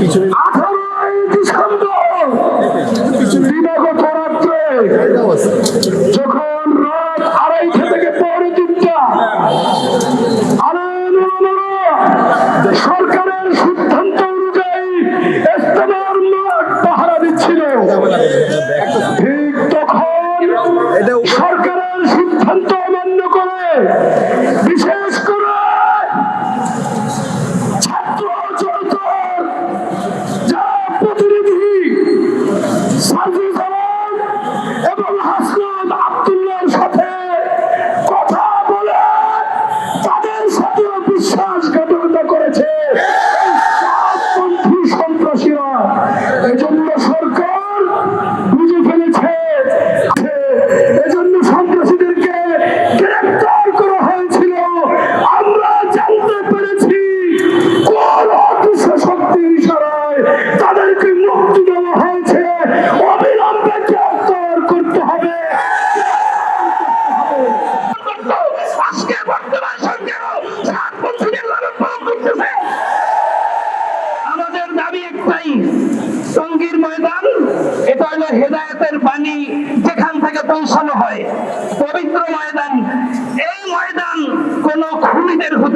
পিছনে আঠারোই ডিসেম্বর দিবাগত রাত্রে যখন রাত আড়াইটা থেকে পৌনে তিনটা সরকারের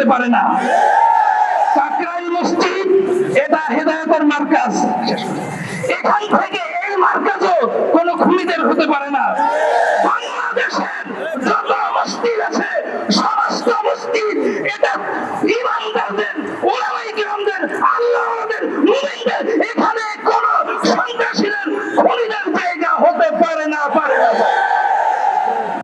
করতে পারে না। কাকরাইল মসজিদ, এটা হেদায়তের মার্কাজ। এখান থেকে এই মার্কাজও কোনো খুনিদের হতে পারে না। বাংলাদেশের যত মসজিদ আছে, সমস্ত মসজিদ এটা